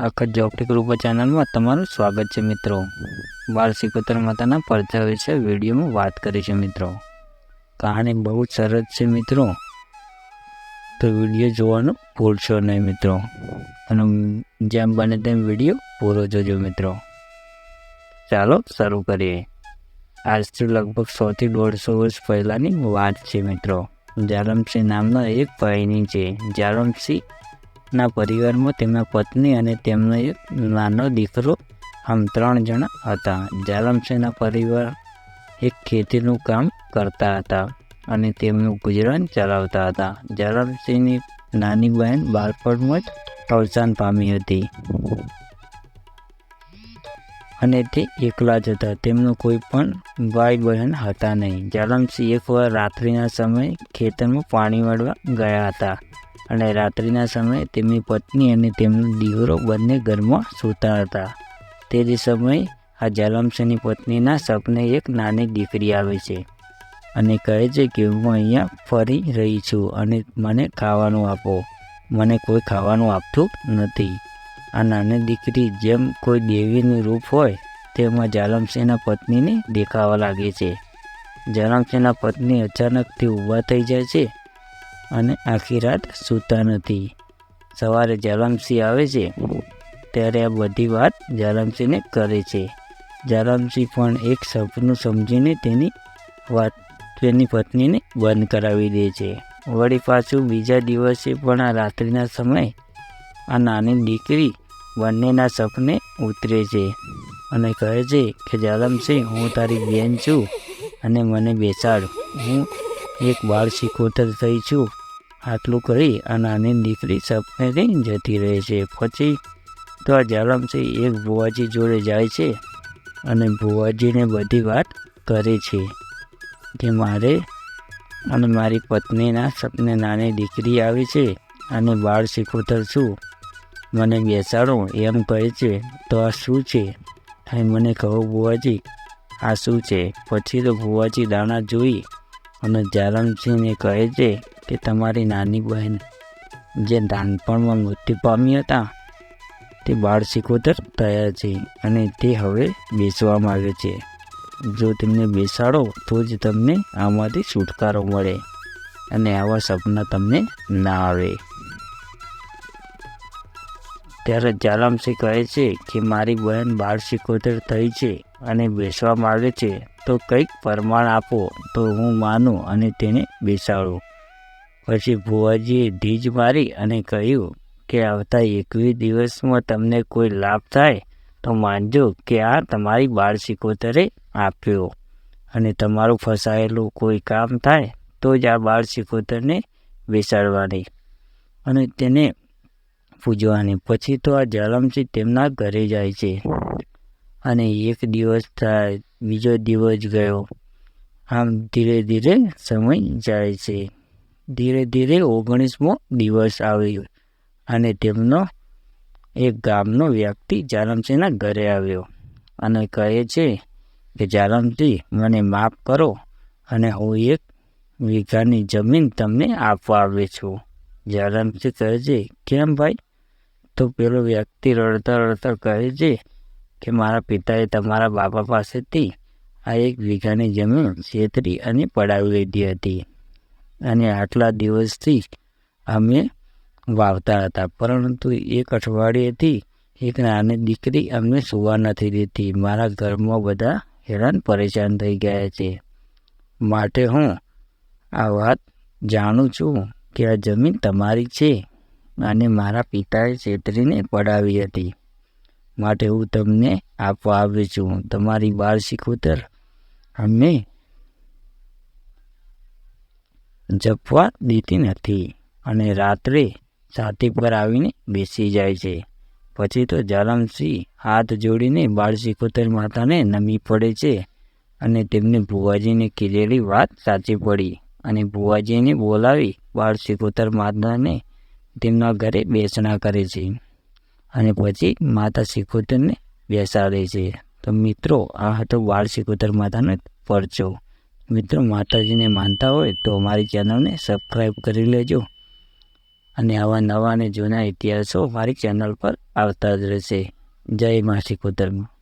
આખા જોગટી ગ્રુપ ચેનલમાં તમારું સ્વાગત છે મિત્રો. બાળ સિકોતર માતાના પરચા વિશે વિડીયોમાં વાત કરીશું મિત્રો. કહાણી બહુ જ સરસ છે મિત્રો. તો વીડિયો જોવાનું ભૂલશો નહીં મિત્રો. અને જેમ બને તેમ વીડિયો પૂરો જોજો મિત્રો. ચાલો શરૂ કરીએ. આજથી લગભગ સોથી દોઢસો વર્ષ પહેલાંની વાત છે મિત્રો. જારમસિંહ નામના એક ભાઈની છે. જાલમસિંહ ના પરિવારમાં તેમના પત્ની અને તેમનો એક નાનો દીકરો આમ ત્રણ જણા હતા. જાલમસિંહના પરિવાર એક ખેતીનું કામ કરતા હતા અને તેમનું ગુજરાન ચલાવતા હતા. જાલમસિંહની નાની બહેન બાળપણમાં જ અવસાન પામી હતી. અને તે એકલા જ હતા. તેમનું કોઈ પણ ભાઈ બહેન હતા નહીં. જાલમસિંહ એકવાર રાત્રિના સમયે ખેતરમાં પાણી વાળવા ગયા હતા. અને રાત્રિના સમયે તેમની પત્ની અને તેમનો દીવરો બંને ઘરમાં સૂતા હતા. તે જ સમયે આ જાલમસિંહની પત્નીના સપને એક નાની દીકરી આવે છે અને કહે છે કે હું અહીંયા ફરી રહી છું અને મને ખાવાનું આપો. મને કોઈ ખાવાનું આપતું નથી. આ નાની દીકરી જેમ કોઈ દેવીનું રૂપ હોય તેમાં જાલમસિંહના પત્નીને દેખાવા લાગે છે. જાલમસિંહના પત્ની અચાનકથી ઊભા થઈ જાય છે અને આખી રાત સૂતા નથી. સવારે જલમસિંહ આવે છે, ત્યારે આ બધી વાત જલમસિંહને કરે છે. જલમસિંહ પણ એક સપનું સમજીને તેની વાત, તેની પત્નીને બંધ કરાવી દે છે. વળી પાછું બીજા દિવસે પણ આ રાત્રિના સમયે આ નાની દીકરી બંનેના સપને ઉતરે છે અને કહે છે કે જાલમસિંહ હું તારી બેન છું અને મને બેસાડ. હું એક બાળ શીખોતર થઈ છું. આટલું કરી આ નાની દીકરી લઈને જતી રહે છે. પછી તો આ જાલમસિંહ એક ભુવાજી જોડે જાય છે અને ભુવાજીને બધી વાત કરે છે કે મારે અને મારી પત્નીના સપને નાની દીકરી આવી છે અને બાળ શીખોતર છું. મને બેસાડો એમ કહે છે. તો આ શું છે? હા મને કહો ભુવાજી, આ શું છે? પછી તો ભુવાજી દાણા જોઈ અને જાલમસિંહને કહે છે કે તમારી નાની બહેન જે નાનપણમાં મૃત્યુ પામી હતા, તે બાળ શીખોતર થયા છે અને તે હવે બેસવા માગે છે. જો તેમને બેસાડો, તો જ તમને આમાંથી છુટકારો મળે અને આવા સપના તમને ના આવે. ત્યારે જાલામસી કહે છે કે, મારી બહેન બાળ શીખોતર થઈ છે અને બેસવા માગે છે, તો કંઈક પ્રમાણ આપો, તો હું માનું અને તેને બેસાડું. પછી ભુવાજીએ ધીજ મારી અને કહ્યું કે આવતા એકવીસ દિવસમાં તમને કોઈ લાભ થાય તો માનજો કે આ તમારી બાળ શીખોતરે આપ્યો. અને તમારું ફસાયેલું કોઈ કામ થાય તો જ આ બાળ શીખોતરને બેસાડવાની. અને તેને પૂજવાની. પછી તો આ જલમથી તેમના ઘરે જાય છે. અને એક દિવસ થાય, બીજો દિવસ ગયો. આમ ધીરે ધીરે સમય જાય છે. ધીરે ધીરે ઓગણીસમો દિવસ આવ્યો અને તેમનો એક ગામનો વ્યક્તિ જાલમસિંહના ઘરે આવ્યો અને કહે છે કે, જાલમસિંહ, મને માફ કરો અને હું એક વીઘાની જમીન તમને આપવા આવે છું. જાલમસિંહ કહે છે, કેમ ભાઈ? તો પેલો વ્યક્તિ રડતા રડતા કહે છે કે, મારા પિતાએ તમારા બાપા પાસેથી આ એક વીઘાની જમીન છેતરી અને પડાવી લીધી હતી. અને આટલા દિવસથી અમે વાવતા હતા. પરંતુ એક અઠવાડિયેથી એક નાની દીકરી અમને સુવા નથી દેતી. મારા ઘરમાં બધા હેરાન પરેશાન થઈ ગયા છે. માટે હું આ વાત જાણું છું કે આ જમીન તમારી છે અને મારા પિતાએ છેતરીને પડાવી હતી. માટે હું તમને આપવા આવ્યો છું. તમારી બાર શીખોતર અમે જપવા દેતી નથી અને રાત્રે છાતી પર આવીને બેસી જાય છે. પછી તો જાલમસિંહ હાથ જોડીને બાળ શીખોતર માતાને નમી પડે છે અને તેમને ભુવાજીને કીધેલી વાત સાચી પડી અને ભુવાજીને બોલાવી બાળ શીખોતર માતાને તેમના ઘરે બેસણા કરે છે અને પછી માતા શિકોતરને બેસાડે છે. તો મિત્રો, આ હતો બાળ શિકોતર માતાનો પરચો. મિત્રો, માતાજીને માનતા હોય તો અમારી ચેનલને સબસ્ક્રાઈબ કરી લેજો. અને આવા નવા અને જૂના ઇતિહાસો મારી ચેનલ પર આવતા જ રહેશે. જય મા શિકોતરમાં